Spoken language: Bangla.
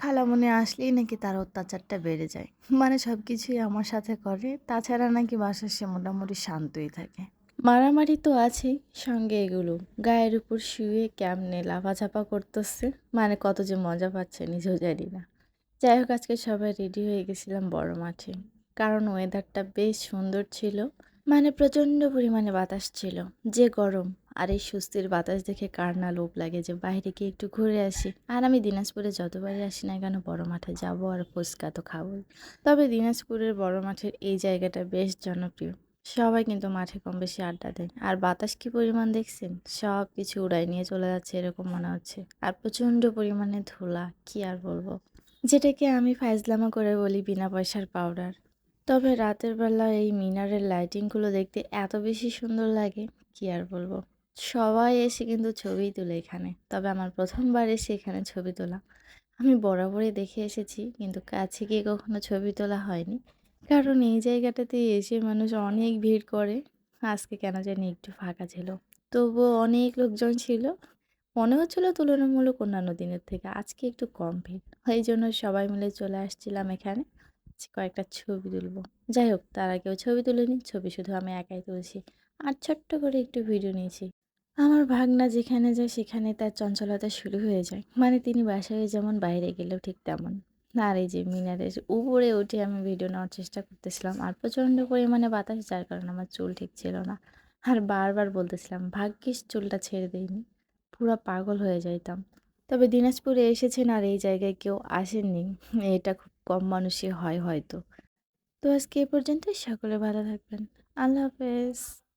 খালামণি আসলেই নাকি তার অত্যাচারটা বেড়ে যায়। মানে সব কিছুই আমার সাথে করে, তাছাড়া নাকি বাসার সে মোটামুটি শান্তই থাকে। মারামারি তো আছেই সঙ্গে এগুলো। গায়ের উপর শুয়ে কেমনে লাফাঝাপা করতেছে মানে কত যে মজা পাচ্ছে নিজেও জানি না। যাই হোক, আজকে সবাই রেডি হয়ে গেছিলাম বড় মাঠে। কারণ ওয়েদারটা বেশ সুন্দর ছিল মানে প্রচণ্ড পরিমাণে বাতাস ছিল, যে গরম। আর এই সুস্থির বাতাস দেখে কার না লোভ লাগে যে বাইরে গিয়ে একটু ঘুরে আসি। আর আমি দিনাজপুরে যতবারই আসি না কেন, বড় মাঠে যাব আর ফুচকা তো খাবোই। তবে দিনাজপুরের বড় মাঠের এই জায়গাটা বেশ জনপ্রিয়। সবাই কিন্তু মাঠে কম বেশি আড্ডা দেয়। আর বাতাস কি পরিমাণ দেখছেন? সব কিছু উড়াই নিয়ে চলে যাচ্ছে এরকম মনে হচ্ছে। আর প্রচণ্ড পরিমাণে ধুলা, কি আর বলব? যেটাকে আমি ফাইজলামা করে বলি বিনা পয়সার পাউডার। তবে রাতের বেলা এই মিনারের লাইটিংগুলো দেখতে এত বেশি সুন্দর লাগে, কি আর বলব? সবাই এসে কিন্তু ছবি তোলে এখানে। তবে আমার প্রথমবার এসে এখানে ছবি তোলা। আমি বরাবরই দেখে এসেছি, কিন্তু কাছে গিয়ে কখনো ছবি তোলা হয়নি। কারণ এই জায়গাটাতে এসে মানুষ অনেক ভিড় করে। আজকে কেন জানি একটু ফাঁকা ছিল। তবুও অনেক লোকজন ছিল। মনে হচ্ছিল তুলনামূলক অন্যান্য দিনের থেকে আজকে একটু কম ভিড়। এই জন্য সবাই মিলে চলে আসছিলাম এখানে। কয়েকটা ছবি তুলবো। যাই হোক, তারা কেউ ছবি তুলেনি, ছবি শুধু আমি একাই তুলছি। আর ছোট্ট করে একটু ভিডিও নিয়েছি। আমার ভাগনা যেখানে যায়, সেখানে তার চঞ্চলতা শুরু হয়ে যায়। মানে তিনি বাসায় যেমন বাইরে গেলেও ঠিক তেমন। আর এই যে মিনারের উপরে উঠে আমি ভিডিও নেওয়ার চেষ্টা করতেছিলাম, আর প্রচণ্ড পরিমাণে বাতাস, যার কারণে আমার চুল ঠিক ছিল না। আর বারবার বলতেছিলাম, ভাগ্যিস চুলটা ছেড়ে দেয়নি পুরো পাগল হয়ে যাইতাম। তবে দিনাজপুরে এসেছেন আর এই জায়গায় কেউ আসেননি। এটা খুব কম মানুষই হয় হয়তো। তো আজকে এ পর্যন্তই। সকলে ভালো থাকবেন। আল্লাহ হাফেজ।